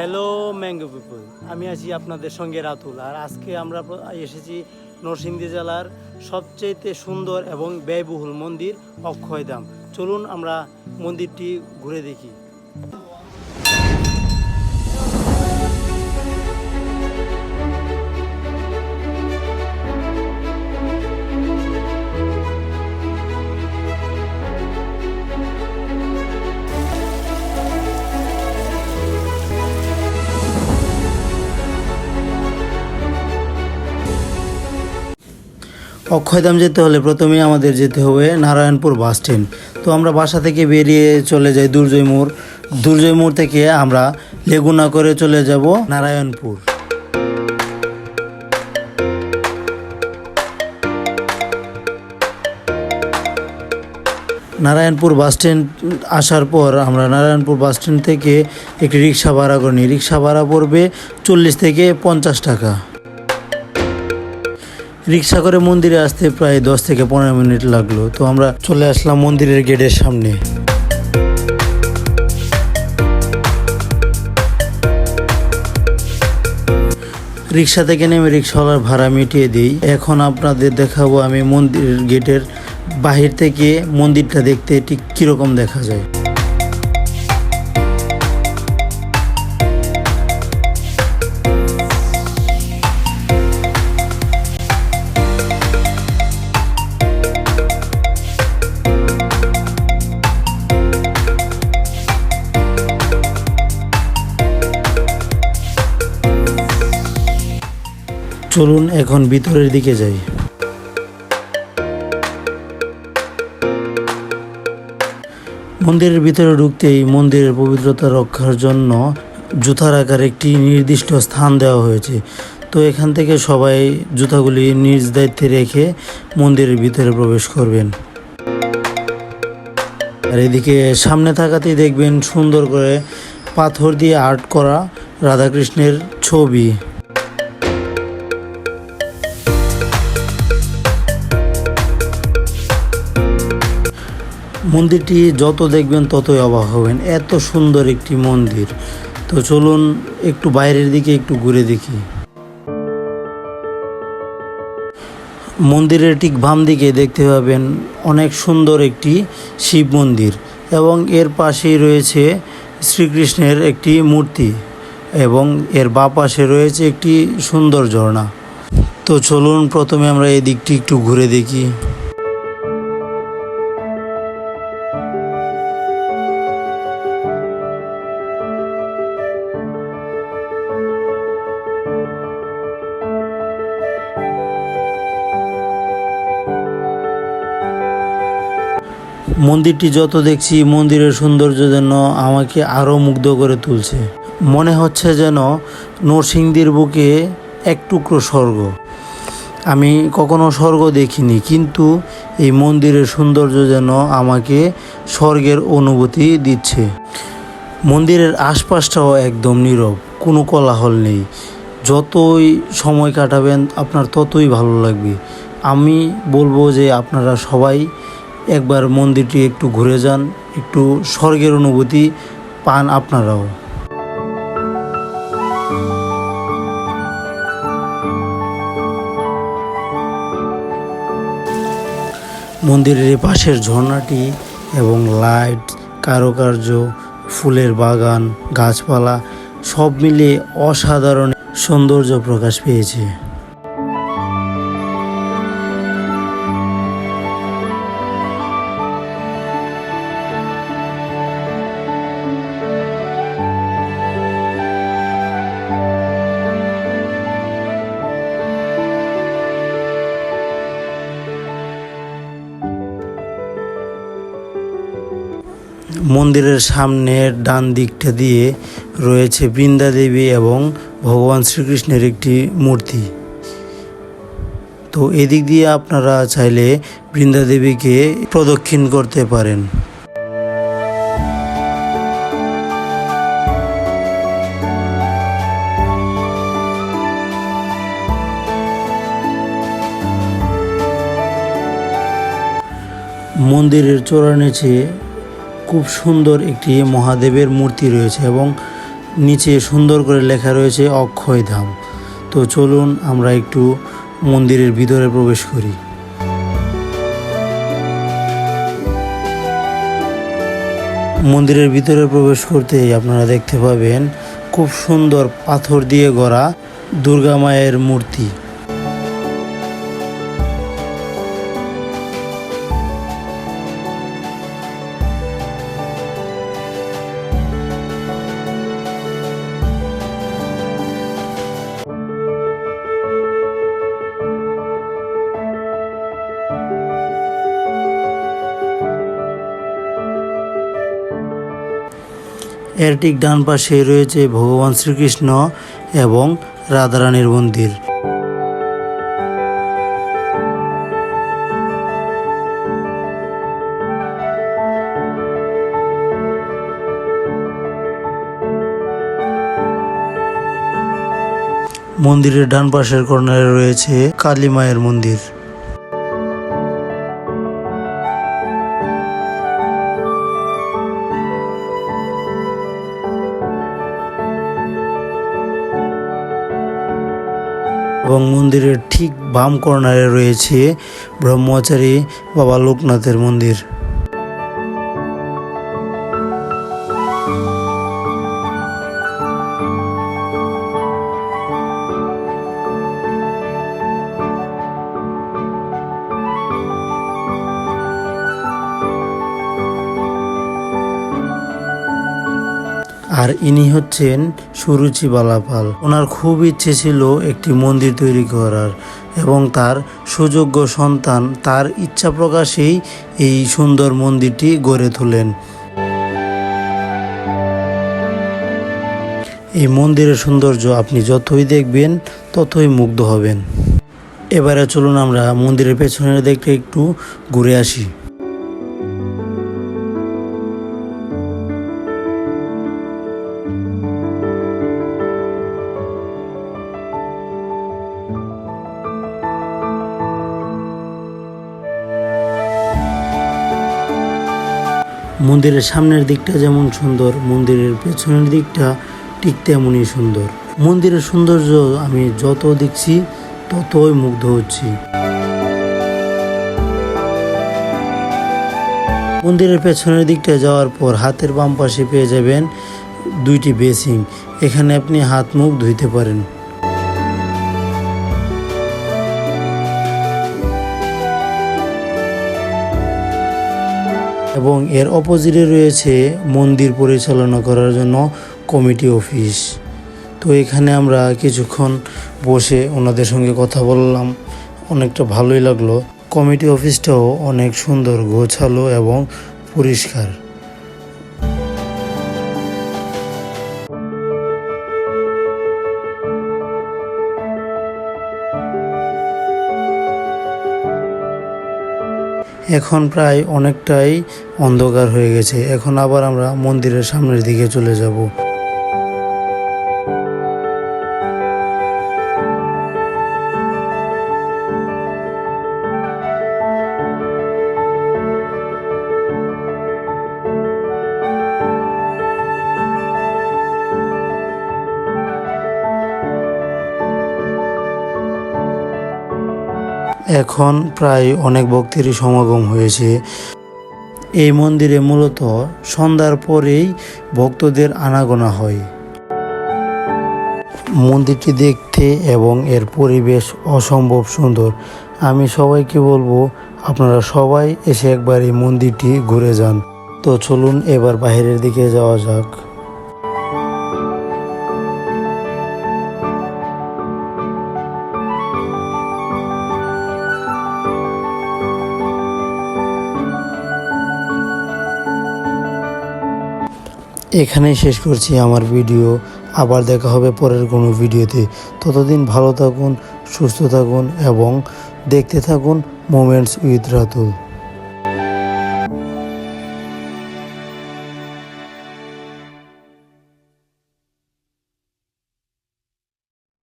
Hello mango পিপুল আমি আছি আপনাদের সঙ্গে রাতুল। আর আজকে আমরা এসেছি নরসিংদী জেলার সবচেয়েতে সুন্দর এবং ব্যয়বহুল মন্দির অক্ষয়ধাম। চলুন আমরা মন্দিরটি ঘুরে দেখি। অক্ষয়ধাম যেতে হলে প্রথমে আমাদের যেতে হবে নারায়ণপুর বাস স্ট্যান্ড। তো আমরা বাসা থেকে বেরিয়ে চলে যাই দুর্জয় মোড়। দুর্জয় মোড় থেকে আমরা লেগুনা করে চলে যাব নারায়ণপুর। নারায়ণপুর বাস স্ট্যান্ড আসার পর আমরা নারায়ণপুর বাস স্ট্যান্ড থেকে একটি রিক্সা ভাড়া করে নিই। রিক্সা ভাড়া পড়বে চল্লিশ থেকে পঞ্চাশ টাকা। রিক্সা করে মন্দিরে আসতে প্রায় দশ থেকে পনেরো মিনিট লাগল। তো আমরা চলে আসলাম মন্দিরের গেটের সামনে। রিক্সা থেকে নেমে রিক্সাওয়ালার ভাড়া মিটিয়ে দিই। এখন আপনাদের দেখাবো আমি মন্দিরের গেটের বাহির থেকে মন্দিরটা দেখতে ঠিক কীরকম দেখা যায়। চলুন এখন ভিতরের দিকে যাই। মন্দিরের ভিতরে ঢুকতেই মন্দিরের পবিত্রতা রক্ষার জন্য জুতা রাখার একটি নির্দিষ্ট স্থান দেওয়া হয়েছে। তো এখান থেকে সবাই জুতাগুলি নিজ দায়িত্বে রেখে মন্দিরের ভিতরে প্রবেশ করবেন। আর এদিকে সামনে থাকাতেই দেখবেন সুন্দর করে পাথর দিয়ে আর্ট করা রাধাকৃষ্ণের ছবি। মন্দিরটি যত দেখবেন ততই অবাক হবেন। এত সুন্দর একটি মন্দির। তো চলুন একটু বাইরের দিকে একটু ঘুরে দেখি। মন্দিরের ঠিক বাম দিকে দেখতে পাবেন অনেক সুন্দর একটি শিব মন্দির এবং এর পাশেই রয়েছে শ্রীকৃষ্ণের একটি মূর্তি এবং এর বা পাশে রয়েছে একটি সুন্দর ঝর্ণা। তো চলুন প্রথমে আমরা এই দিকটি একটু ঘুরে দেখি। মন্দিরটি যত দেখছি, মন্দিরের সৌন্দর্য যেন আমাকে আরও মুগ্ধ করে তুলছে। মনে হচ্ছে যেন নরসিংদীর বুকে এক টুকরো স্বর্গ। আমি কখনো স্বর্গ দেখিনি, কিন্তু এই মন্দিরের সৌন্দর্য যেন আমাকে স্বর্গের অনুভূতি দিচ্ছে। মন্দিরের আশপাশটাও একদম নীরব, কোনো কোলাহল নেই। যতই সময় কাটাবেন, আপনার ততই ভালো লাগবে। আমি বলব যে আপনারা সবাই একবার মন্দিরটি একটু ঘুরে যান, একটু স্বর্গের অনুভূতি পান আপনারাও। মন্দিরের পাশের ঝর্ণাটি এবং লাইট, কারুকার্য, ফুলের বাগান, গাছপালা সব মিলিয়ে অসাধারণ সৌন্দর্য প্রকাশ পেয়েছে। মন্দিরের সামনের ডান দিকটা দিয়ে রয়েছে বৃন্দা দেবী এবং ভগবান শ্রীকৃষ্ণের একটি মূর্তি। তো এদিক দিয়ে আপনারা চাইলে বৃন্দা দেবীকে প্রদক্ষিণ করতে পারেন। মন্দিরের চূড়ার নিচে খুব সুন্দর একটি মহাদেবের মূর্তি রয়েছে এবং নিচে সুন্দর করে লেখা রয়েছে অক্ষয় ধাম। তো চলুন আমরা একটু মন্দিরের ভিতরে প্রবেশ করি। মন্দিরের ভিতরে প্রবেশ করতেই আপনারা দেখতে পাবেন খুব সুন্দর পাথর দিয়ে গড়া দুর্গা মায়ের মূর্তি। এর ঠিক ডান পাশে রয়েছে ভগবান শ্রীকৃষ্ণ এবং রাধারানীর মন্দির। মন্দিরের ডান পাশের কর্নারে রয়েছে কালী মায়ের মন্দির। এবং মন্দিরের ঠিক বাম কর্নারে রয়েছে ব্রহ্মচারী বাবা লোকনাথের মন্দির। আর ইনি হচ্ছেন সুরুচি বালাপাল। ওনার খুব ইচ্ছে ছিল একটি মন্দির তৈরি করার এবং তার সুযোগ্য সন্তান তার ইচ্ছা প্রকাশেই এই সুন্দর মন্দিরটি গড়ে তোলেন। এই মন্দিরের সৌন্দর্য আপনি যতই দেখবেন, ততই মুগ্ধ হবেন। এবারে চলুন আমরা মন্দিরের পেছনের দিকটা একটু ঘুরে আসি। মন্দিরের সামনের দিকটা যেমন সুন্দর, মন্দিরের পেছনের দিকটা ঠিক তেমনই সুন্দর। মন্দিরের সৌন্দর্য আমি যত দেখছি, ততই মুগ্ধ হচ্ছি। মন্দিরের পেছনের দিকটা যাওয়ার পর হাতের বাম পাশে পেয়ে যাবেন দুইটি বেসিং এখানে আপনি হাত মুখ ধুইতে পারেন। এবং এর অপোজিটে রয়েছে মন্দির পরিচালনা করার জন্য কমিটি অফিস। তো এখানে আমরা কিছুক্ষণ বসে ওনাদের সঙ্গে কথা বললাম, অনেকটা ভালোই লাগল। কমিটি অফিসটাও অনেক সুন্দর, গোছালো এবং পরিষ্কার। এখন প্রায় অনেকটাই অন্ধকার হয়ে গেছে। এখন আবার আমরা মন্দিরের সামনের দিকে চলে যাব। এখন প্রায় অনেক ভক্তেরই সমাগম হয়েছে। এই মন্দিরে মূলত সন্ধ্যার পরেই ভক্তদের আনাগোনা হয়। মন্দিরটি দেখতে এবং এর পরিবেশ অসম্ভব সুন্দর। আমি সবাইকে বলব, আপনারা সবাই এসে একবার এই মন্দিরটি ঘুরে যান। তো চলুন এবার বাইরের দিকে যাওয়া যাক। এখানেই শেষ করছি আমার ভিডিও। আবার দেখা হবে পরের কোনো ভিডিওতে। ততদিন ভালো থাকুন, সুস্থ থাকুন এবং দেখতে থাকুন মোমেন্টস উইথ রাতুল